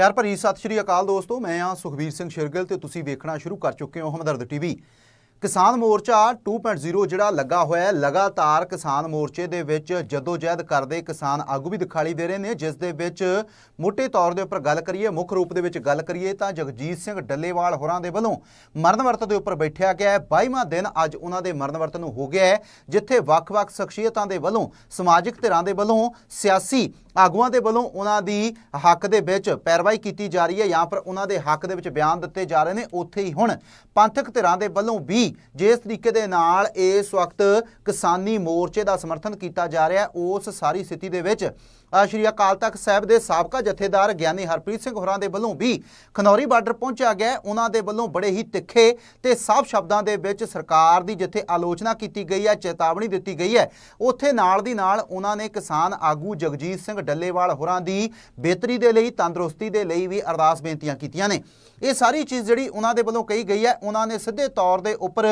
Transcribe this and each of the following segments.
ਪਿਆਰ ਭਰੀ ਸਤਿ ਸ਼੍ਰੀ ਅਕਾਲ ਦੋਸਤੋ, ਮੈਂ ਆ ਸੁਖਬੀਰ ਸਿੰਘ ਸ਼ਿਰਗਿਲ ਤੇ ਤੁਸੀਂ ਵੇਖਣਾ ਸ਼ੁਰੂ ਕਰ ਚੁੱਕੇ ਹੋ ਹਮਦਰਦ ਟੀਵੀ। ਕਿਸਾਨ ਮੋਰਚਾ 2.0 ਜਿਹੜਾ ਲੱਗਾ ਹੋਇਆ ਹੈ, ਲਗਾਤਾਰ ਕਿਸਾਨ ਮੋਰਚੇ ਦੇ ਵਿੱਚ ਜਦੋਜਹਿਦ ਕਰਦੇ ਕਿਸਾਨ ਆਗੂ ਵੀ ਦਿਖਾਈ ਦੇ ਰਹੇ ਨੇ, ਜਿਸ ਦੇ ਵਿੱਚ ਮੋٹے ਤੌਰ ਦੇ ਉੱਪਰ ਗੱਲ ਕਰੀਏ, ਮੁੱਖ ਰੂਪ ਦੇ ਵਿੱਚ ਗੱਲ ਕਰੀਏ ਤਾਂ ਜਗਜੀਤ ਸਿੰਘ ਡੱਲੇਵਾਲ ਹੋਰਾਂ ਦੇ ਵੱਲੋਂ ਮਰਨ ਵਰਤ ਦੇ ਉੱਪਰ ਬੈਠਿਆ ਗਿਆ ਹੈ। 22ਵਾਂ ਦਿਨ ਅੱਜ ਉਹਨਾਂ ਦੇ ਮਰਨ ਵਰਤ ਨੂੰ ਹੋ ਗਿਆ ਹੈ, ਜਿੱਥੇ ਵੱਖ-ਵੱਖ ਸ਼ਖਸੀਅਤਾਂ ਦੇ ਵੱਲੋਂ, ਸਮਾਜਿਕ ਧਿਰਾਂ ਦੇ ਵੱਲੋਂ ਸਿਆਸੀ ਆਗੂਆਂ ਦੇ ਵੱਲੋਂ ਉਹਨਾਂ ਦੀ ਹੱਕ ਦੇ ਵਿੱਚ ਪੈਰਵਾਈ ਕੀਤੀ ਜਾ ਰਹੀ ਹੈ। ਜਾਂ ਫਿਰ ਉਹਨਾਂ ਦੇ ਹੱਕ ਦੇ ਵਿੱਚ ਬਿਆਨ ਦਿੱਤੇ ਜਾ ਰਹੇ ਨੇ। ਉੱਥੇ ਹੀ ਹੁਣ ਪੰਥਕ ਧਿਰਾਂ ਦੇ ਵੱਲੋਂ ਵੀ ਜਿਸ ਤਰੀਕੇ ਦੇ ਨਾਲ ਇਸ ਵਕਤ ਕਿਸਾਨੀ ਮੋਰਚੇ ਦਾ ਸਮਰਥਨ ਕੀਤਾ ਜਾ ਰਿਹਾ ਉਸ ਸਾਰੀ ਸਥਿਤੀ ਦੇ ਵਿੱਚ ਸ਼੍ਰੀ ਅਕਾਲ ਤਖਤ ਸਾਹਿਬ ਦੇ ਸਾਬਕਾ ਜਥੇਦਾਰ ਗਿਆਨੀ ਹਰਪ੍ਰੀਤ ਸਿੰਘ ਹੋਰਾਂ ਦੇ ਵੱਲੋਂ ਵੀ ਖਨੌਰੀ ਬਾਰਡਰ ਪਹੁੰਚਿਆ ਗਿਆ ਉਹਨਾਂ ਦੇ ਵੱਲੋਂ ਬੜੇ ਹੀ ਤਿੱਖੇ ਤੇ ਸਾਫ਼ ਸ਼ਬਦਾਂ ਦੇ ਵਿੱਚ ਸਰਕਾਰ ਦੀ ਜਿੱਥੇ ਆਲੋਚਨਾ ਕੀਤੀ ਗਈ ਹੈ, ਚੇਤਾਵਨੀ ਦਿੱਤੀ ਗਈ ਹੈ, ਉੱਥੇ ਨਾਲ ਦੀ ਨਾਲ ਉਹਨਾਂ ਨੇ ਕਿਸਾਨ ਆਗੂ ਜਗਜੀਤ ਸਿੰਘ ਡੱਲੇਵਾਲ ਹੋਰਾਂ ਦੀ ਬਿਹਤਰੀ ਦੇ ਲਈ, ਤੰਦਰੁਸਤੀ ਦੇ ਲਈ ਵੀ ਅਰਦਾਸ ਬੇਨਤੀਆਂ ਕੀਤੀਆਂ ਨੇ। ਇਹ ਸਾਰੀ ਚੀਜ਼ ਜਿਹੜੀ ਉਹਨਾਂ ਦੇ ਵੱਲੋਂ ਕਹੀ ਗਈ ਹੈ, ਉਹਨਾਂ ਨੇ ਸਿੱਧੇ ਤੌਰ ਦੇ ਉੱਪਰ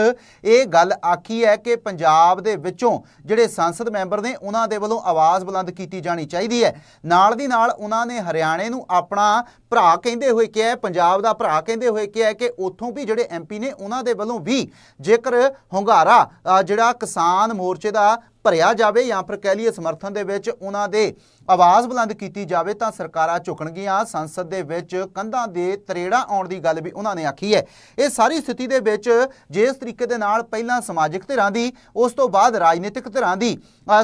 ਇਹ ਗੱਲ ਆਖੀ ਹੈ ਕਿ ਪੰਜਾਬ ਦੇ ਵਿੱਚੋਂ ਜਿਹੜੇ ਸੰਸਦ ਮੈਂਬਰ ਨੇ, ਉਹਨਾਂ ਦੇ ਵੱਲੋਂ ਆਵਾਜ਼ ਬੁਲੰਦ ਕੀਤੀ ਜਾਣੀ ਚਾਹੀਦੀ ਹੈ। ਨਾਲ ਦੀ ਨਾਲ ਉਹਨਾਂ ਨੇ ਹਰਿਆਣੇ ਨੂੰ ਆਪਣਾ ਭਰਾ ਕਹਿੰਦੇ ਹੋਏ ਕਿਹਾ ਪੰਜਾਬ ਦਾ ਭਰਾ ਕਹਿੰਦੇ ਹੋਏ ਕਿਹਾ ਕਿ ਉੱਥੋਂ ਵੀ ਜਿਹੜੇ ਐਮਪੀ ਨੇ ਉਹਨਾਂ ਦੇ ਵੱਲੋਂ ਵੀ ਜੇਕਰ ਹੁੰਗਾਰਾ ਜਿਹੜਾ ਕਿਸਾਨ ਮੋਰਚੇ ਦਾ ਭਰਿਆ ਜਾਵੇ ਜਾਂ ਫਿਰ ਕਹਿ ਲਈਏ ਸਮਰਥਨ ਦੇ ਵਿੱਚ ਉਹਨਾਂ ਦੇ ਆਵਾਜ਼ ਬੁਲੰਦ ਕੀਤੀ ਜਾਵੇ ਤਾਂ ਸਰਕਾਰਾਂ ਝੁਕਣਗੀਆਂ। ਸੰਸਦ ਦੇ ਵਿੱਚ ਕੰਧਾਂ ਦੇ ਤਰੇੜਾ ਆਉਣ ਦੀ ਗੱਲ ਵੀ ਉਹਨਾਂ ਨੇ ਆਖੀ ਹੈ। ਇਹ ਸਾਰੀ ਸਥਿਤੀ ਦੇ ਵਿੱਚ ਜਿਸ ਤਰੀਕੇ ਦੇ ਨਾਲ ਪਹਿਲਾਂ ਸਮਾਜਿਕ ਧਿਰਾਂ ਦੀ, ਉਸ ਤੋਂ ਬਾਅਦ ਰਾਜਨੀਤਿਕ ਧਿਰਾਂ ਦੀ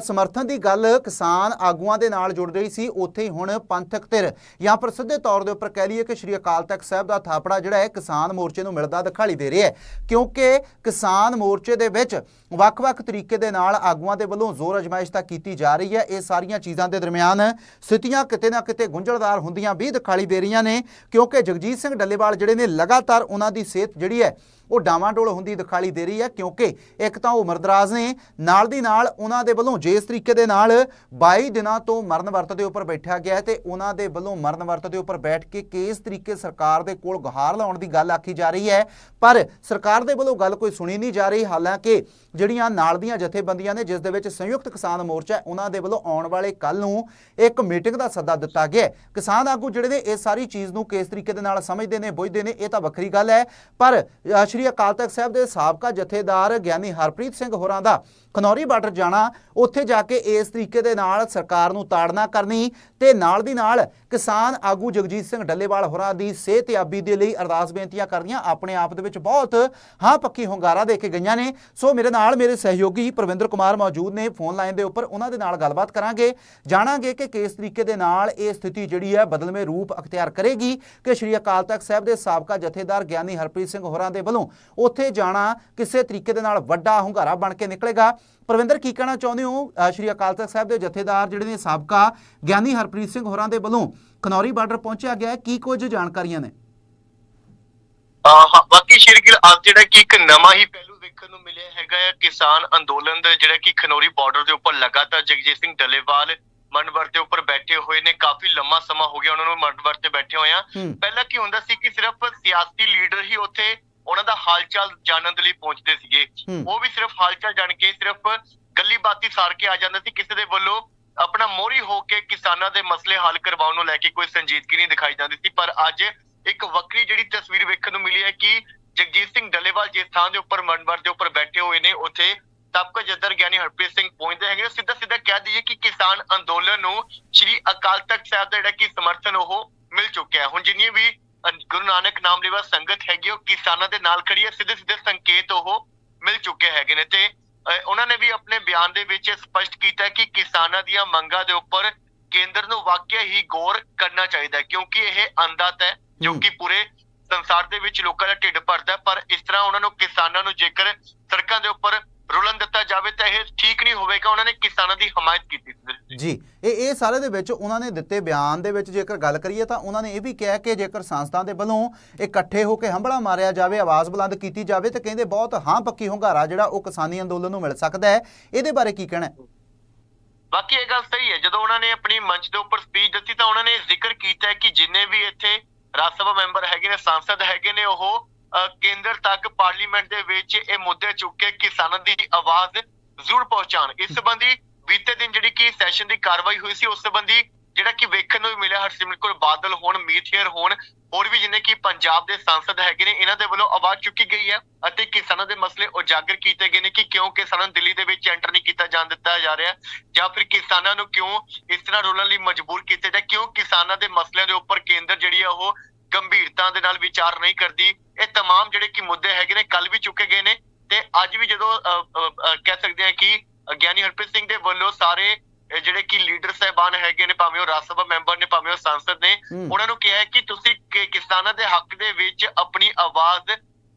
ਸਮਰਥਨ ਦੀ ਗੱਲ ਕਿਸਾਨ ਆਗੂਆਂ ਦੇ ਨਾਲ ਜੁੜ ਰਹੀ ਸੀ, ਉੱਥੇ ਹੀ ਹੁਣ ਪੰਥਕ ਧਿਰ ਜਾਂ ਪਰ ਸਿੱਧੇ ਤੌਰ ਦੇ ਉੱਪਰ ਕਹਿ ਲਈਏ ਕਿ ਸ਼੍ਰੀ ਅਕਾਲ ਤਖਤ ਸਾਹਿਬ ਦਾ ਥਾਪੜਾ ਜਿਹੜਾ ਹੈ, ਕਿਸਾਨ ਮੋਰਚੇ ਨੂੰ ਮਿਲਦਾ ਦਿਖਾਈ ਦੇ ਰਿਹਾ ਹੈ। ਕਿਉਂਕਿ ਕਿਸਾਨ ਮੋਰਚੇ ਦੇ ਵਿੱਚ ਵੱਖ-ਵੱਖ ਤਰੀਕੇ ਦੇ ਨਾਲ ਆਗੂਆਂ ਦੇ ਵੱਲੋਂ ਜ਼ੋਰ ਅਜਮਾਇਸ਼ ਤਾਂ ਕੀਤੀ ਜਾ ਰਹੀ ਹੈ। ਇਹ ਸਾਰੀਆਂ ਚੀਜ਼ਾਂ ਦੇ ਦਰਮਿਆਨ ਸਥਿਤੀਆਂ ਕਿਤੇ ਨਾ ਕਿਤੇ ਗੁੰਝਲਦਾਰ ਹੁੰਦੀਆਂ ਵੀ ਦਿਖਾਈ ਦੇ ਰਹੀਆਂ ਨੇ, ਕਿਉਂਕਿ ਜਗਜੀਤ ਸਿੰਘ ਡੱਲੇਵਾਲ ਜਿਹੜੇ ਨੇ ਲਗਾਤਾਰ ਉਹਨਾਂ ਦੀ ਸਿਹਤ ਜਿਹੜੀ ਹੈ, ਉਹ ਡਾਵਾਂਡੋਲ ਹੁੰਦੀ ਦਿਖਾਈ ਦੇ ਰਹੀ ਹੈ, ਕਿਉਂਕਿ ਇੱਕ ਤਾਂ ਉਹ ਉਮਰਦਰਾਜ਼ ਨੇ, ਨਾਲ ਦੀ ਨਾਲ ਉਹਨਾਂ ਦੇ ਵੱਲੋਂ ਜਿਸ ਤਰੀਕੇ ਦੇ ਨਾਲ 22 ਦਿਨਾਂ ਤੋਂ ਮਰਨ ਵਰਤ ਦੇ ਉੱਪਰ ਬੈਠਿਆ ਗਿਆ ਹੈ ਤੇ ਉਹਨਾਂ ਦੇ ਵੱਲੋਂ ਮਰਨ ਵਰਤ ਦੇ ਉੱਪਰ ਬੈਠ ਕੇ ਕਿਸ ਤਰੀਕੇ ਸਰਕਾਰ ਦੇ ਕੋਲ ਗੁਹਾਰ ਲਾਉਣ ਦੀ ਗੱਲ ਆਖੀ ਜਾ ਰਹੀ ਹੈ। ਪਰ ਸਰਕਾਰ ਦੇ ਵੱਲੋਂ ਗੱਲ ਕੋਈ ਸੁਣੀ ਨਹੀਂ ਜਾ ਰਹੀ, ਹਾਲਾਂਕਿ ਜਿਹੜੀਆਂ ਨਾਲ ਦੀਆਂ ਜਥੇਬੰਦੀਆਂ ਨੇ, ਜਿਸ ਦੇ ਵਿੱਚ ਸੰਯੁਕਤ ਕਿਸਾਨ ਮੋਰਚਾ ਉਹਨਾਂ ਦੇ ਵੱਲੋਂ ਆਉਣ ਵਾਲੇ ਕੱਲ ਨੂੰ ਇੱਕ ਮੀਟਿੰਗ ਦਾ ਸੱਦਾ ਦਿੱਤਾ ਗਿਆ ਕਿਸਾਨ ਆਗੂ ਜਿਹੜੇ ਨੇ, ਇਹ ਸਾਰੀ ਚੀਜ਼ ਨੂੰ ਕਿਸ ਤਰੀਕੇ ਦੇ ਨਾਲ ਸਮਝਦੇ ਨੇ, ਬੁੱਝਦੇ ਨੇ, ਇਹ ਤਾਂ ਵੱਖਰੀ ਗੱਲ ਹੈ। ਪਰ ਸ਼੍ਰੀ ਅਕਾਲ ਤਖਤ ਸਾਹਿਬ ਦੇ ਸਾਬਕਾ ਜਥੇਦਾਰ ਗਿਆਨੀ ਹਰਪ੍ਰੀਤ ਸਿੰਘ ਹੋਰਾਂ ਦਾ ਖਨੌਰੀ ਬਾਰਡਰ ਜਾਣਾ, ਉੱਥੇ ਜਾ ਕੇ ਇਸ ਤਰੀਕੇ ਦੇ ਨਾਲ ਸਰਕਾਰ ਨੂੰ ਤਾੜਨਾ ਕਰਨੀ ਤੇ ਨਾਲ ਦੀ ਨਾਲ ਕਿਸਾਨ ਆਗੂ ਜਗਜੀਤ ਸਿੰਘ ਡੱਲੇਵਾਲ ਹੋਰਾਂ ਦੀ ਸਿਹਤਯਾਬੀ ਦੇ ਲਈ ਅਰਦਾਸ ਬੇਨਤੀਆਂ ਕਰਨੀਆਂ ਆਪਣੇ ਆਪ ਦੇ ਵਿੱਚ ਬਹੁਤ, ਹਾਂ, ਪੱਕੀ ਹੁੰਗਾਰਾ ਦੇ ਕੇ ਗਈਆਂ ਨੇ। ਸੋ ਮੇਰੇ ਨਾਲ ਮੇਰੇ ਸਹਿਯੋਗੀ ਪ੍ਰਵਿੰਦਰ ਕੁਮਾਰ ਮੌਜੂਦ ਨੇ ਫੋਨ ਲਾਈਨ ਦੇ ਉੱਪਰ, ਉਹਨਾਂ ਦੇ ਨਾਲ ਗੱਲਬਾਤ ਕਰਾਂਗੇ। ਜਾਣਾਂਗੇ ਕਿ ਕਿਸ ਤਰੀਕੇ ਦੇ ਨਾਲ ਇਹ ਸਥਿਤੀ ਜਿਹੜੀ ਹੈ ਬਦਲਵੇਂ ਰੂਪ ਅਖਤਿਆਰ ਕਰੇਗੀ ਕਿ ਸ਼੍ਰੀ ਅਕਾਲ ਤਖਤ ਸਾਹਿਬ ਦੇ ਸਾਬਕਾ ਜਥੇਦਾਰ ਗਿਆਨੀ ਹਰਪ੍ਰੀਤ ਸਿੰਘ ਹੋਰਾਂ ਦੇ ਵੱਲੋਂ ਉੱਥੇ ਜਾਣਾ ਕਿਸੇ ਤਰੀਕੇ ਦੇ ਨਾਲ ਵੱਡਾ ਹੁੰਗਾਰਾ ਬਣ ਕੇ ਨਿਕਲੇਗਾ। ਪ੍ਰਵਿੰਦਰ, ਕੀ ਕਹਿਣਾ ਚਾਹੁੰਦੇ ਹੋ? ਸ਼੍ਰੀ ਅਕਾਲ ਤਖਤ ਸਾਹਿਬ ਦੇ ਜਥੇਦਾਰ ਜਿਹੜੇ ਨੇ ਸਾਬਕਾ ਗਿਆਨੀ ਹਰਪ੍ਰੀਤ ਸਿੰਘ ਹੋਰਾਂ ਦੇ ਵੱਲੋਂ ਖਨੌਰੀ ਬਾਰਡਰ ਪਹੁੰਚਿਆ ਗਿਆ ਹੈ। ਕੀ ਕੁਝ ਜਾਣਕਾਰੀਆਂ ਨੇ? ਹਾਂ ਬਾਕੀ ਸ਼ੇਰਗਿਲ ਅੱਜ ਜਿਹੜਾ ਕਿ ਇੱਕ ਨਵਾਂ ਹੀ ਪਹਿਲੂ ਵੇਖਣ ਨੂੰ ਮਿਲਿਆ ਹੈਗਾ ਹੈ ਕਿਸਾਨ ਅੰਦੋਲਨ ਦਾ ਜਿਹੜਾ ਕਿ ਖਨੌਰੀ ਬਾਰਡਰ ਦੇ ਉੱਪਰ ਲਗਾਤਾਰ ਜਗਜੀਤ ਸਿੰਘ ਡੱਲੇਵਾਲ ਮਨਵਰ ਦੇ ਉੱਪਰ ਬੈਠੇ ਹੋਏ ਨੇ। ਕਾਫੀ ਲੰਮਾ ਸਮਾਂ ਹੋ ਗਿਆ ਉਹਨਾਂ ਨੂੰ ਮਨਵਰ ਤੇ ਬੈਠੇ ਹੋਏ ਆ। ਪਹਿਲਾਂ ਕੀ ਹੁੰਦਾ ਸੀ ਕਿ ਸਿਰਫ ਸਿਆਸੀ ਲੀਡਰ ਹੀ ਉੱਥੇ ਉਹਨਾਂ ਦਾ ਹਾਲਚਾਲ ਜਾਣਨ ਦੇ ਲਈ ਪਹੁੰਚਦੇ ਸੀਗੇ। ਉਹ ਵੀ ਸਿਰਫ ਹਾਲਚਾਲ ਜਾਣ ਕੇ ਸਿਰਫ ਗੱਲੀ ਬਾਤੀ ਸਾਰ ਕੇ ਆ ਜਾਂਦਾ ਸੀ। ਕਿਸੇ ਦੇ ਵੱਲੋਂ ਆਪਣਾ ਮੋਹਰੀ ਹੋ ਕੇ ਕਿਸਾਨਾਂ ਦੇ ਮਸਲੇ ਹੱਲ ਕਰਵਾਉਣ ਨੂੰ ਲੈ ਕੇ ਕੋਈ ਸੰਜੀਦਗੀ ਨਹੀਂ ਦਿਖਾਈ ਜਾਂਦੀ ਸੀ, ਪਰ ਅੱਜ ਇੱਕ ਵੱਖਰੀ ਜਿਹੜੀ ਤਸਵੀਰ ਵੇਖਣ ਨੂੰ ਮਿਲੀ ਹੈ ਕਿ ਜਗਜੀਤ ਸਿੰਘ ਡੱਲੇਵਾਲ ਜਿਸ ਥਾਂ ਦੇ ਉੱਪਰ ਮਨਵਰ ਦੇ ਉੱਪਰ ਬੈਠੇ ਹੋਏ ਨੇ, ਉੱਥੇ ਸਾਬਕਾ ਜੱਦਰ ਗਿਆਨੀ ਹਰਪ੍ਰੀਤ ਸਿੰਘ ਪਹੁੰਚਦੇ ਹੈਗੇ ਸਿੱਧਾ ਸਿੱਧਾ ਕਹਿ ਦਈਏ ਕਿ ਕਿਸਾਨ ਅੰਦੋਲਨ ਨੂੰ ਸ਼੍ਰੀ ਅਕਾਲ ਤਖਤ ਸਾਹਿਬ ਦਾ ਜਿਹੜਾ ਕਿ ਸਮਰਥਨ ਉਹ ਮਿਲ ਚੁੱਕਿਆ ਹੈ। ਹੁਣ ਜਿੰਨੀ ਵੀ ਗੁਰੂ ਨਾਨਕ ਨਾਮ ਲੈਵਾ ਸੰਗਤ ਹੈਗੀ, ਉਹ ਕਿਸਾਨਾਂ ਦੇ ਨਾਲ ਖੜੀ ਹੈ। ਸਿੱਧੇ ਸਿੱਧੇ ਸੰਕੇਤ ਉਹ ਮਿਲ ਚੁੱਕੇ ਹੈਗੇ ਨੇ ਤੇ ਉਹਨਾਂ ਨੇ ਵੀ ਆਪਣੇ ਬਿਆਨ ਦੇ ਵਿੱਚ ਸਪਸ਼ਟ ਕੀਤਾ ਕਿ ਕਿਸਾਨਾਂ ਦੀਆਂ ਮੰਗਾਂ ਦੇ ਉੱਪਰ ਕੇਂਦਰ ਨੂੰ ਵਾਕਿਆ ਹੀ ਗੌਰ ਕਰਨਾ ਚਾਹੀਦਾ ਹੈ ਕਿਉਂਕਿ ਇਹ ਅੰਦਾਤ ਹੈ ਜੋ। ਕਿ ਪੂਰੇ ਸੰਸਾਰ ਦੇ ਵਿੱਚ ਲੋਕਾਂ ਦਾ ਢਿੱਡ ਭਰਦਾ ਹੈ, ਪਰ ਇਸ ਤਰ੍ਹਾਂ ਉਹਨਾਂ ਨੂੰ ਕਿਸਾਨਾਂ ਨੂੰ ਜੇਕਰ ਸੜਕਾਂ ਦੇ ਉੱਪਰ ਰੁਲਣ ਜਾਵੇ ਤਾਂ ਇਹ ਠੀਕ ਨਹੀਂ ਹੋਵੇਗਾ ਉਹਨਾਂ ਨੇ ਕਿਸਾਨਾਂ ਦੀ ਹਮਾਇਤ ਕੀਤੀ ਸੀ। ਜੀ ਇਹ ਇਹ ਸਾਰੇ ਦੇ ਵਿੱਚ ਉਹਨਾਂ ਨੇ ਦਿੱਤੇ ਬਿਆਨ ਦੇ ਵਿੱਚ ਜੇਕਰ ਗੱਲ ਕਰੀਏ ਤਾਂ ਉਹਨਾਂ ਨੇ ਇਹ ਵੀ ਕਿਹਾ ਕਿ ਜੇਕਰ ਸੰਸਥਾ ਦੇ ਵੱਲੋਂ ਇਕੱਠੇ ਹੋ ਕੇ ਹੰਬੜਾ ਮਾਰਿਆ ਜਾਵੇ ਆਵਾਜ਼ ਬੁਲੰਦ ਕੀਤੀ ਜਾਵੇ ਤਾਂ ਕਹਿੰਦੇ ਬਹੁਤ ਹਾਂ ਪੱਕੀ ਹੁੰਗਾਰਾ ਜਿਹੜਾ ਉਹ ਕਿਸਾਨੀ ਅੰਦੋਲਨ ਨੂੰ ਮਿਲ ਸਕਦਾ ਹੈ। ਇਹਦੇ ਬਾਰੇ ਕੀ ਕਹਿਣਾ ਹੈ? ਬਾਕੀ ਇਹ ਗੱਲ ਸਹੀ ਹੈ ਜਦੋਂ ਉਹਨਾਂ ਨੇ ਆਪਣੀ ਮੰਚ ਦੇ ਉੱਪਰ ਸਪੀਚ ਦਿੱਤੀ ਤਾਂ ਉਹਨਾਂ ਨੇ ਜ਼ਿਕਰ ਕੀਤਾ ਹੈ ਕਿ ਜਿੰਨੇ ਵੀ ਇੱਥੇ ਰਾਜ ਸਭਾ ਮੈਂਬਰ ਹੈਗੇ ਨੇ ਸੰਸਦ ਹੈਗੇ ਨੇ ਉਹ ਕੇਂਦਰ ਤੱਕ ਪਾਰਲੀਮੈਂਟ ਦੇ ਵਿੱਚ ਇਹ ਮੁੱਦੇ ਚੁੱਕ ਕੇ ਕਿਸਾਨਾਂ ਦੀ ਆਵਾਜ਼ ਜ਼ਰੂਰ ਪਹੁੰਚਾਉਣ ਇਸ ਸੰਬੰਧੀ ਬੀਤੇ ਦਿਨ ਜਿਹੜੀ ਕਿ ਸੈਸ਼ਨ ਦੀ ਕਾਰਵਾਈ ਹੋਈ ਸੀ ਉਸ ਸੰਬੰਧੀ ਜਿਹੜਾ ਕਿ ਵੇਖਣ ਨੂੰ ਵੀ ਮਿਲਿਆ ਹਰਸਿਮਰਤ ਕੌਰ ਬਾਦਲ ਹੋਣ ਮੀਥੇਰ ਹੋਣ ਹੋਰ ਵੀ ਜਿੰਨੇ ਕਿ ਪੰਜਾਬ ਦੇ ਸੰਸਦ ਹੈਗੇ ਨੇ ਇਹਨਾਂ ਦੇ ਵੱਲੋਂ ਆਵਾਜ਼ ਚੁੱਕੀ ਗਈ ਹੈ ਅਤੇ ਕਿਸਾਨਾਂ ਦੇ ਮਸਲੇ ਉਜਾਗਰ ਕੀਤੇ ਗਏ ਨੇ ਕਿ ਕਿਉਂ ਕਿਸਾਨਾਂ ਨੂੰ ਦਿੱਲੀ ਦੇ ਵਿੱਚ ਐਂਟਰ ਨਹੀਂ ਕੀਤਾ ਜਾਣ ਦਿੱਤਾ ਜਾ ਰਿਹਾ ਜਾਂ ਫਿਰ ਕਿਸਾਨਾਂ ਨੂੰ ਕਿਉਂ ਇਸ ਤਰ੍ਹਾਂ ਰੋਲਣ ਲਈ ਮਜਬੂਰ ਕੀਤਾ ਜਾ ਕਿਉਂ ਕਿਸਾਨਾਂ ਦੇ ਮਸਲਿਆਂ ਦੇ ਉੱਪਰ ਕੇਂਦਰ ਜਿਹੜੀ ਆ ਉਹ ਗੰਭੀਰਤਾ ਦੇ ਨਾਲ ਵਿਚਾਰ ਨਹੀਂ ਕਰਦੀ ਇਹ तमाम ਜਿਹੜੇ ਕਿ ਮੁੱਦੇ ਹੈਗੇ ਨੇ ਕੱਲ ਵੀ ਚੁੱਕੇ ਗਏ ਨੇ ਤੇ ਅੱਜ ਵੀ ਜਦੋਂ ਕਹਿ ਸਕਦੇ ਹਾਂ ਕਿ ਗਿਆਨੀ ਹਰਪ੍ਰੀਤ ਸਿੰਘ ਦੇ ਵੱਲੋਂ ਸਾਰੇ ਜਿਹੜੇ ਕਿ ਲੀਡਰ ਸਹਿਬਾਨ ਹੈਗੇ ਨੇ ਭਾਵੇਂ ਉਹ ਰਾਜ ਸਭਾ ਮੈਂਬਰ ਨੇ ਭਾਵੇਂ ਉਹ ਸੰਸਦ ਨੇ। ਉਹਨਾਂ ਨੂੰ ਕਿਹਾ ਹੈ ਕਿ ਤੁਸੀਂ ਕਿਸਾਨਾਂ ਦੇ ਹੱਕ ਦੇ ਵਿੱਚ ਆਪਣੀ ਆਵਾਜ਼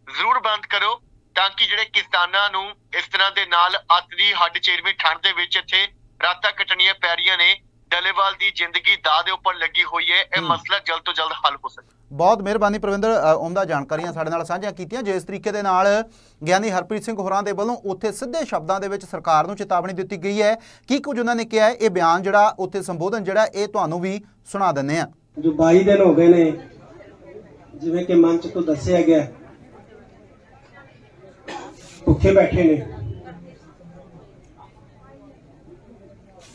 ਜ਼ਰੂਰ ਬੰਦ ਕਰੋ ਤਾਂ ਕਿ ਜਿਹੜੇ ਕਿਸਾਨਾਂ ਨੂੰ ਇਸ ਤਰ੍ਹਾਂ ਦੇ ਨਾਲ ਅੱਤ ਦੀ ਹੱਡ ਚੇਰਵੀਂ ਠੰਡ ਦੇ ਵਿੱਚ ਇੱਥੇ ਰਾਤਾਂ ਕੱਟਣੀਆਂ ਪੈ ਰਹੀਆਂ ਨੇ ਡੱਲੇਵਾਲ ਦੀ ਜ਼ਿੰਦਗੀ ਦਾਅ ਦੇ ਉੱਪਰ ਲੱਗੀ ਹੋਈ ਹੈ ਇਹ। ਮਸਲਾ ਜਲਦ ਤੋਂ ਜਲਦ ਹੱਲ ਹੋ ਸਕੇ। ਬਹੁਤ ਮਿਹਰਬਾਨੀ ਪ੍ਰਵਿੰਦਰ ਅ, ਉਮਦਾ ਜਾਣਕਾਰੀਆਂ ਸਾਡੇ ਨਾਲ ਸਾਂਝੀਆਂ ਕੀਤੀਆਂ। ਜਿਸ ਤਰੀਕੇ ਦੇ ਨਾਲ ਗਿਆਨੀ ਹਰਪ੍ਰੀਤ ਸਿੰਘ ਹੋਰਾਂ ਦੇ ਵੱਲੋਂ ਉੱਥੇ ਸਿੱਧੇ ਸ਼ਬਦਾਂ ਦੇ ਵਿੱਚ ਸਰਕਾਰ ਨੂੰ ਚੇਤਾਵਨੀ ਦਿੱਤੀ ਗਈ ਹੈ। ਕੀ ਕੁਝ ਉਹਨਾਂ ਨੇ ਕਿਹਾ ਹੈ? ਇਹ ਬਿਆਨ ਜਿਹੜਾ ਉੱਥੇ ਸੰਬੋਧਨ ਜਿਹੜਾ ਇਹ ਤੁਹਾਨੂੰ ਵੀ ਸੁਣਾ ਦਿੰਦੇ ਆ ਜੋ 22 ਦਿਨ ਹੋ ਗਏ ਨੇ ਜਿਵੇਂ ਕਿ ਮੰਚ ਤੋਂ ਦੱਸਿਆ ਗਿਆ ਭੁੱਖੇ ਬੈਠੇ ਨੇ।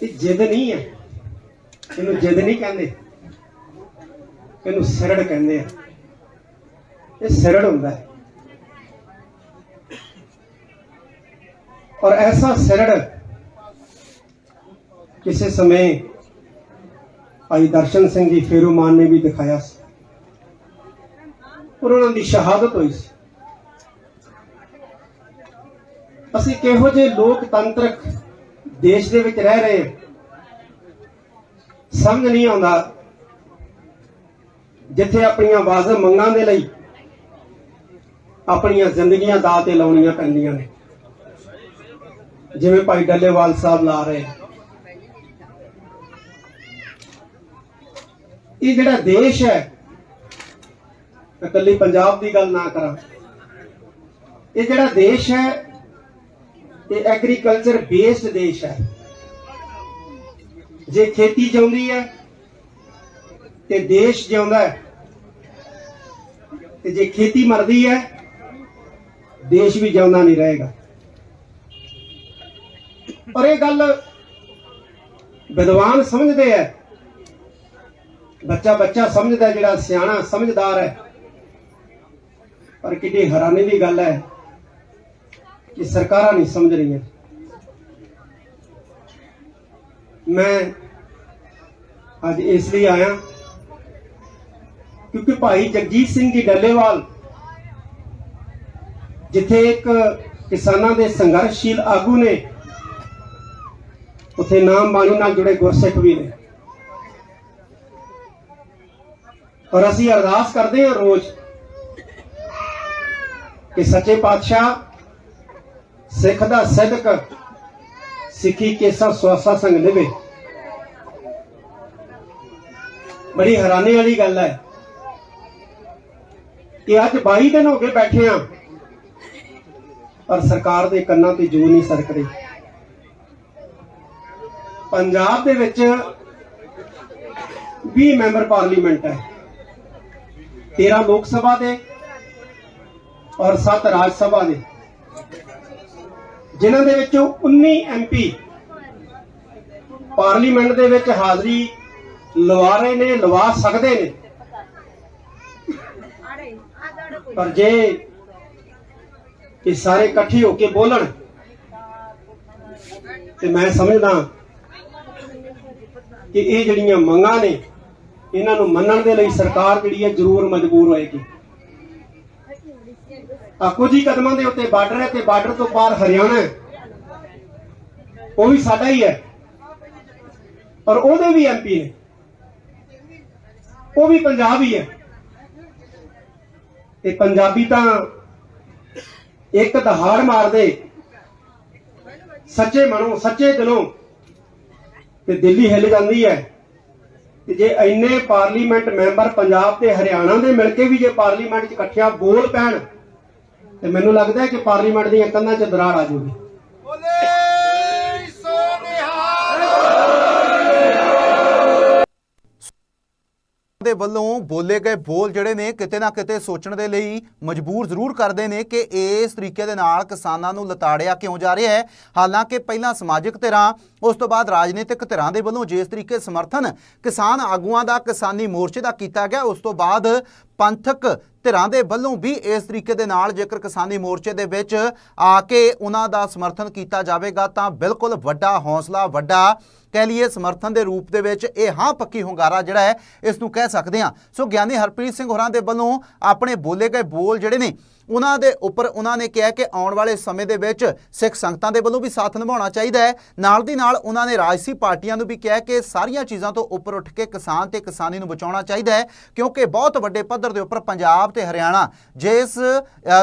ਇਹ ਜਿੱਦ ਨਹੀਂ ਹੈ। ਇਹਨੂੰ ਜਿੱਦ ਨਹੀਂ ਕਹਿੰਦੇ। ਇਹਨੂੰ ਸਰੜ ਕਹਿੰਦੇ ਆ। ਇਹ ਸਰੜ ਹੁੰਦਾ ਹੈ। ਔਰ ਐਸਾ ਸਰੜ ਕਿਸੇ ਸਮੇਂ ਭਾਈ ਦਰਸ਼ਨ ਸਿੰਘ ਜੀ ਫੇਰੂਮਾਨ ਨੇ ਵੀ ਦਿਖਾਇਆ ਸੀ। ਔਰ ਉਹਨਾਂ ਦੀ ਸ਼ਹਾਦਤ ਹੋਈ ਸੀ। ਅਸੀਂ ਕਿਹੋ ਜਿਹੇ ਲੋਕਤੰਤਰਕ ਦੇਸ਼ ਦੇ ਵਿੱਚ ਰਹਿ ਰਹੇ ਹਾਂ। ਸਮਝ ਨਹੀਂ ਆਉਂਦਾ। ਜਿੱਥੇ ਆਪਣੀਆਂ ਵਾਜ਼ਬ ਮੰਗਾਂ ਦੇ ਲਈ ਆਪਣੀਆਂ ਜ਼ਿੰਦਗੀਆਂ ਦਾਅ ਤੇ ਲਾਉਣੀਆਂ ਪੈਂਦੀਆਂ ਨੇ। ਜਿਵੇਂ ਭਾਈ ਡੱਲੇਵਾਲ ਸਾਹਿਬ ਲਾ ਰਹੇ ਇਹ ਜਿਹੜਾ ਦੇਸ਼ ਹੈ ਇਕੱਲੀ ਪੰਜਾਬ ਦੀ ਗੱਲ ਨਾ ਕਰਾਂ। ਇਹ ਜਿਹੜਾ ਦੇਸ਼ ਹੈ, ਇਹ ਐਗਰੀਕਲਚਰ ਬੇਸਡ ਦੇਸ਼ ਹੈ। ਜੇ ਖੇਤੀ ਜਿਉਂਦੀ ਹੈ ਤੇ ਦੇਸ਼ ਜਿਉਂਦਾ ਹੈ, ਤੇ ਜੇ ਖੇਤੀ ਮਰਦੀ ਹੈ, ਦੇਸ਼ ਵੀ ਜਿਉਂਦਾ ਨਹੀਂ ਰਹੇਗਾ। ਔਰ ਇਹ ਗੱਲ ਵਿਦਵਾਨ ਸਮਝਦੇ ਆ। ਬੱਚਾ ਬੱਚਾ ਸਮਝਦਾ ਜਿਹੜਾ ਸਿਆਣਾ ਸਮਝਦਾਰ ਹੈ। ਪਰ ਕਿੰਨੀ ਹੈਰਾਨੀ ਦੀ ਗੱਲ ਹੈ ਕਿ ਸਰਕਾਰਾਂ ਨਹੀਂ ਸਮਝ ਰਹੀਆਂ। ਮੈਂ ਅੱਜ ਇਸ ਲਈ ਆਇਆ। ਕਿਉਂਕਿ ਭਾਈ ਜਗਜੀਤ ਸਿੰਘ ਜੀ ਡੱਲੇਵਾਲ, ਜਿੱਥੇ ਇੱਕ ਕਿਸਾਨਾਂ ਦੇ ਸੰਘਰਸ਼ਸ਼ੀਲ ਆਗੂ ਨੇ, ਉੱਥੇ ਨਾਮ ਬਾਣੀ ਨਾਲ ਜੁੜੇ ਗੁਰਸਿੱਖ ਵੀ ਨੇ। ਔਰ ਅਸੀਂ ਅਰਦਾਸ ਕਰਦੇ ਹਾਂ ਰੋਜ਼ ਕਿ ਸੱਚੇ ਪਾਤਸ਼ਾਹ ਸਿੱਖ ਦਾ ਸਿਦਕ ਸਿੱਖੀ ਕੇਸਾ ਸਵਾਸਾ ਸੰਗ ਨਿਭੇ ਬੜੀ ਹੈਰਾਨੀ ਵਾਲੀ ਗੱਲ ਹੈ ਕਿ ਅੱਜ 22 ਦਿਨ ਹੋ ਗਏ ਬੈਠੇ ਆ, ਪਰ ਸਰਕਾਰ ਦੇ ਕੰਨਾਂ ਤੇ ਜੂ ਨਹੀਂ ਸਰਕ ਰਹੀ ਪੰਜਾਬ ਦੇ ਵਿੱਚ 20 ਮੈਂਬਰ ਪਾਰਲੀਮੈਂਟ ਹੈ 13 ਲੋਕ ਸਭਾ ਦੇ ਔਰ 7 ਰਾਜ ਸਭਾ ਦੇ। ਜਿਨ੍ਹਾਂ ਦੇ ਵਿੱਚੋਂ 19 ਐਮਪੀ ਪਾਰਲੀਮੈਂਟ ਦੇ ਵਿੱਚ ਹਾਜ਼ਰੀ ਲਵਾ ਰਹੇ ਨੇ, ਲਵਾ ਸਕਦੇ ਨੇ। ਪਰ ਜੇ ਇਹ ਸਾਰੇ ਇਕੱਠੇ ਹੋ ਕੇ ਬੋਲਣ, ਤੇ ਮੈਂ ਸਮਝਦਾ ਕਿ ਇਹ ਜਿਹੜੀਆਂ ਮੰਗਾਂ ਨੇ, ਇਹਨਾਂ ਨੂੰ ਮੰਨਣ ਦੇ ਲਈ ਸਰਕਾਰ ਜਿਹੜੀ ਹੈ ਜ਼ਰੂਰ ਮਜਬੂਰ ਹੋਏਗੀ। ਆ ਕੁਝ ਹੀ ਕਦਮਾਂ ਦੇ ਉੱਤੇ ਬਾਰਡਰ ਹੈ ਤੇ ਬਾਰਡਰ ਤੋਂ ਪਾਰ ਹਰਿਆਣਾ ਹੈ। ਉਹ ਵੀ ਸਾਡਾ ਹੀ ਹੈ। ਔਰ ਉਹਦੇ ਵੀ ਐਮਪੀ ਨੇ। ਉਹ ਵੀ ਪੰਜਾਬ ਹੀ ਹੈ। ਤੇ ਪੰਜਾਬੀ ਤਾਂ ਇੱਕ ਦਹਾੜ ਮਾਰਦੇ, ਸੱਚੇ ਮਨੋਂ, ਸੱਚੇ ਦਿਲੋਂ ਤੇ ਦਿੱਲੀ ਹਿੱਲ ਜਾਂਦੀ ਹੈ। ਤੇ ਜੇ ਇੰਨੇ ਪਾਰਲੀਮੈਂਟ ਮੈਂਬਰ ਪੰਜਾਬ ਤੇ ਹਰਿਆਣਾ ਦੇ ਮਿਲ ਕੇ ਵੀ ਜੇ ਪਾਰਲੀਮੈਂਟ 'ਚ ਇਕੱਠਿਆਂ ਬੋਲ ਪੈਣ, ਤੇ ਮੈਨੂੰ ਲੱਗਦਾ ਹੈ ਕਿ ਪਾਰਲੀਮੈਂਟ ਦੀਆਂ ਕੰਧਾਂ 'ਚ ਦਰਾੜ ਆ ਜਾਊਗੀ। ਦੇ ਵੱਲੋਂ ਬੋਲੇ ਗਏ ਬੋਲ ਜਿਹੜੇ ਨੇ ਕਿਤੇ ਨਾ ਕਿਤੇ ਸੋਚਣ ਦੇ ਲਈ ਮਜਬੂਰ ਜ਼ਰੂਰ ਕਰਦੇ ਨੇ ਕਿ ਇਸ ਤਰੀਕੇ ਦੇ ਨਾਲ ਕਿਸਾਨਾਂ ਨੂੰ ਲਤਾੜਿਆ ਕਿਉਂ ਜਾ ਰਿਹਾ ਹੈ। ਹਾਲਾਂਕਿ ਪਹਿਲਾਂ ਸਮਾਜਿਕ ਧਿਰਾਂ, ਉਸ ਤੋਂ ਬਾਅਦ ਰਾਜਨੀਤਿਕ ਧਿਰਾਂ ਦੇ ਵੱਲੋਂ ਜਿਸ ਤਰੀਕੇ ਸਮਰਥਨ ਕਿਸਾਨ ਆਗੂਆਂ ਦਾ, ਕਿਸਾਨੀ ਮੋਰਚੇ ਦਾ ਕੀਤਾ ਗਿਆ, ਉਸ ਤੋਂ ਬਾਅਦ ਪੰਥਕ ਧਿਰਾਂ ਦੇ ਵੱਲੋਂ ਵੀ ਇਸ ਤਰੀਕੇ ਦੇ ਨਾਲ ਜੇਕਰ ਕਿਸਾਨੀ ਮੋਰਚੇ ਦੇ ਵਿੱਚ ਆ ਕੇ ਉਹਨਾਂ ਦਾ ਸਮਰਥਨ ਕੀਤਾ ਜਾਵੇਗਾ ਤਾਂ ਬਿਲਕੁਲ ਵੱਡਾ ਹੌਸਲਾ, ਵੱਡਾ ਕਹਿ ਲਈਏ ਸਮਰਥਨ ਦੇ ਰੂਪ ਦੇ ਵਿੱਚ ਇਹ ਹਾਂ ਪੱਕੀ ਹੁੰਗਾਰਾ ਜਿਹੜਾ ਹੈ ਇਸ ਨੂੰ ਕਹਿ ਸਕਦੇ ਹਾਂ। ਸੋ ਗਿਆਨੀ ਹਰਪ੍ਰੀਤ ਸਿੰਘ ਹੋਰਾਂ ਦੇ ਵੱਲੋਂ ਆਪਣੇ ਬੋਲੇ ਗਏ ਬੋਲ ਜਿਹੜੇ ਨੇ, ਉਹਨਾਂ ਦੇ ਉੱਪਰ ਉਹਨਾਂ ਨੇ ਕਿਹਾ ਕਿ ਆਉਣ ਵਾਲੇ ਸਮੇਂ ਦੇ ਵਿੱਚ ਸਿੱਖ ਸੰਗਤਾਂ ਦੇ ਵੱਲੋਂ ਵੀ ਸਾਥ ਨਿਭਾਉਣਾ ਚਾਹੀਦਾ ਹੈ। ਨਾਲ ਦੀ ਨਾਲ ਉਹਨਾਂ ਨੇ ਰਾਜਸੀ ਪਾਰਟੀਆਂ ਨੂੰ ਵੀ ਕਿਹਾ ਕਿ ਸਾਰੀਆਂ ਚੀਜ਼ਾਂ ਤੋਂ ਉੱਪਰ ਉੱਠ ਕੇ ਕਿਸਾਨ ਤੇ ਕਿਸਾਨੀ ਨੂੰ ਬਚਾਉਣਾ ਚਾਹੀਦਾ ਹੈ, ਕਿਉਂਕਿ ਬਹੁਤ ਵੱਡੇ ਪੱਧਰ ਦੇ ਉੱਪਰ ਪੰਜਾਬ ਤੇ ਹਰਿਆਣਾ, ਜਿਸ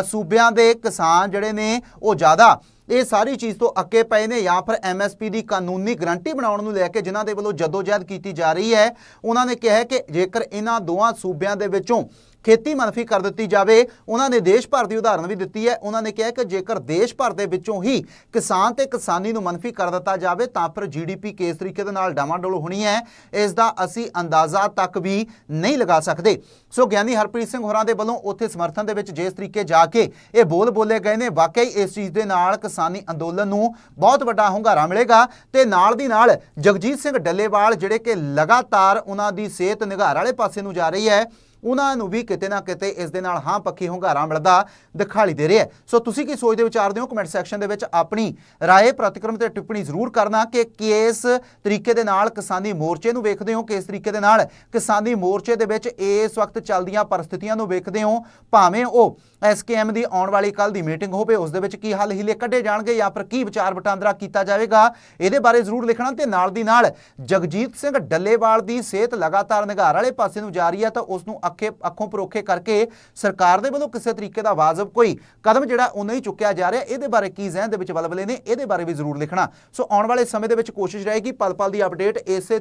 ਸੂਬਿਆਂ ਦੇ ਕਿਸਾਨ ਜਿਹੜੇ ਨੇ, ਉਹ ਜ਼ਿਆਦਾ ਇਹ ਸਾਰੀ ਚੀਜ਼ ਤੋਂ ਅੱਕੇ ਪਏ ਨੇ ਜਾਂ ਫਿਰ ਐਮਐਸਪੀ ਦੀ ਕਾਨੂੰਨੀ ਗਰੰਟੀ ਬਣਾਉਣ ਨੂੰ ਲੈ ਕੇ ਜਿਨ੍ਹਾਂ ਦੇ ਵੱਲੋਂ ਜਦੋਜਹਿਦ ਕੀਤੀ ਜਾ ਰਹੀ ਹੈ। ਉਹਨਾਂ ਨੇ ਕਿਹਾ ਕਿ ਜੇਕਰ ਇਹਨਾਂ ਦੋਹਾਂ ਸੂਬਿਆਂ ਦੇ ਵਿੱਚੋਂ ਖੇਤੀ ਮਨਫੀ ਕਰ ਦਿੱਤੀ ਜਾਵੇ। ਉਹਨਾਂ ਨੇ ਦੇਸ਼ ਭਰ ਦੀ ਉਦਾਹਰਨ ਵੀ ਦਿੱਤੀ ਹੈ। ਉਹਨਾਂ ਨੇ ਕਿਹਾ ਕਿ ਜੇਕਰ ਦੇਸ਼ ਭਰ ਦੇ ਵਿੱਚੋਂ ਹੀ ਕਿਸਾਨ ਤੇ ਕਿਸਾਨੀ ਨੂੰ ਮਨਫੀ ਕਰ ਦਿੱਤਾ ਜਾਵੇ, ਤਾਂ ਫਿਰ ਜੀਡੀਪੀ ਕਿਸ ਤਰੀਕੇ ਦੇ ਨਾਲ ਡਾਵਾਂਡੋਲ ਹੋਣੀ ਹੈ, ਇਸ ਦਾ ਅਸੀਂ ਅੰਦਾਜ਼ਾ ਤੱਕ ਵੀ ਨਹੀਂ ਲਗਾ ਸਕਦੇ। ਸੋ ਗਿਆਨੀ ਹਰਪ੍ਰੀਤ ਸਿੰਘ ਹੋਰਾਂ ਦੇ ਵੱਲੋਂ ਉੱਥੇ ਸਮਰਥਨ ਦੇ ਵਿੱਚ ਜਿਸ ਤਰੀਕੇ ਜਾ ਕੇ ਇਹ ਬੋਲ ਬੋਲੇ ਗਏ ਨੇ, ਵਾਕਈ ਇਸ ਚੀਜ਼ ਦੇ ਨਾਲ ਕਿਸਾਨੀ ਅੰਦੋਲਨ ਨੂੰ ਬਹੁਤ ਵੱਡਾ ਹੁੰਗਾਰਾ ਮਿਲੇਗਾ। ਤੇ ਨਾਲ ਦੀ ਨਾਲ ਜਗਜੀਤ ਸਿੰਘ ਡੱਲੇਵਾਲ ਜਿਹੜੇ ਕਿ ਲਗਾਤਾਰ ਉਹਨਾਂ ਦੀ ਸਿਹਤ ਨਿਗਾਰ ਵਾਲੇ ਪਾਸੇ ਨੂੰ ਜਾ ਰਹੀ ਹੈ ਉਹਨਾਂ ਨੂੰ ਵੀ ਕਿਤੇ ਨਾ ਕਿਤੇ ਇਸ ਦੇ ਨਾਲ ਹਾਂ ਪੱਖੀ ਹੁੰਗਾਰਾ ਮਿਲਦਾ ਦਿਖਾਈ ਦੇ ਰਿਹਾ ਸੋ ਤੁਸੀਂ ਕੀ ਸੋਚਦੇ ਵਿਚਾਰਦੇ ਹੋ? ਕਮੈਂਟ ਸੈਕਸ਼ਨ ਦੇ ਵਿੱਚ ਆਪਣੀ ਰਾਏ ਪ੍ਰਤੀਕਰਮ ਤੇ ਟਿੱਪਣੀ ਜ਼ਰੂਰ ਕਰਨਾ ਕਿ ਕਿਸ ਤਰੀਕੇ ਦੇ ਨਾਲ ਕਿਸਾਨੀ ਮੋਰਚੇ ਨੂੰ ਵੇਖਦੇ ਹੋ? ਕਿਸ ਤਰੀਕੇ ਦੇ ਨਾਲ ਕਿਸਾਨੀ ਮੋਰਚੇ ਦੇ ਵਿੱਚ ਇਸ ਵਕਤ ਚੱਲਦੀਆਂ ਪਰਿਸਥਿਤੀਆਂ ਨੂੰ ਵੇਖਦੇ ਹੋ? ਭਾਵੇਂ ਉਹ ਐਸਕੇਐਮ ਦੀ ਆਉਣ ਵਾਲੀ ਕੱਲ ਦੀ ਮੀਟਿੰਗ ਹੋਵੇ, ਉਸ ਦੇ ਵਿੱਚ ਕੀ ਹੱਲ ਹੀਲੇ ਕੱਢੇ ਜਾਣਗੇ ਜਾਂ ਫਿਰ ਕੀ ਵਿਚਾਰ ਵਟਾਂਦਰਾ ਕੀਤਾ ਜਾਵੇਗਾ, ਇਹਦੇ ਬਾਰੇ ਜ਼ਰੂਰ ਲਿਖਣਾ ਤੇ ਨਾਲ ਦੀ ਨਾਲ ਜਗਜੀਤ ਸਿੰਘ ਡੱਲੇਵਾਲ ਦੀ ਸਿਹਤ ਲਗਾਤਾਰ ਨਿਗਾਰ ਵਾਲੇ ਪਾਸੇ ਨੂੰ ਜਾ ਰਹੀ ਹੈ ਤਾਂ ਉਸ ਨੂੰ ਅੱਖੇ ਅੱਖੋਂ ਪਰੋਖੇ ਕਰਕੇ ਸਰਕਾਰ ਦੇ ਵੱਲੋਂ ਕਿਸੇ ਤਰੀਕੇ ਦਾ ਵਾਜਬ ਕੋਈ ਕਦਮ ਜਿਹੜਾ ਉਹ ਨਹੀਂ ਚੁੱਕਿਆ ਜਾ ਰਿਹਾ, ਇਹਦੇ ਬਾਰੇ ਕੀ ਜ਼ਹਿਨ ਦੇ ਵਿੱਚ ਬਲਬਲੇ ਨੇ, ਇਹਦੇ ਬਾਰੇ ਵੀ ਜ਼ਰੂਰ ਲਿਖਣਾ। ਸੋ ਆਉਣ ਵਾਲੇ ਸਮੇਂ ਦੇ ਵਿੱਚ ਕੋਸ਼ਿਸ਼ ਰਹੇਗੀ ਪਲ ਪਲ ਦੀ ਅਪਡੇਟ ਇਸੇ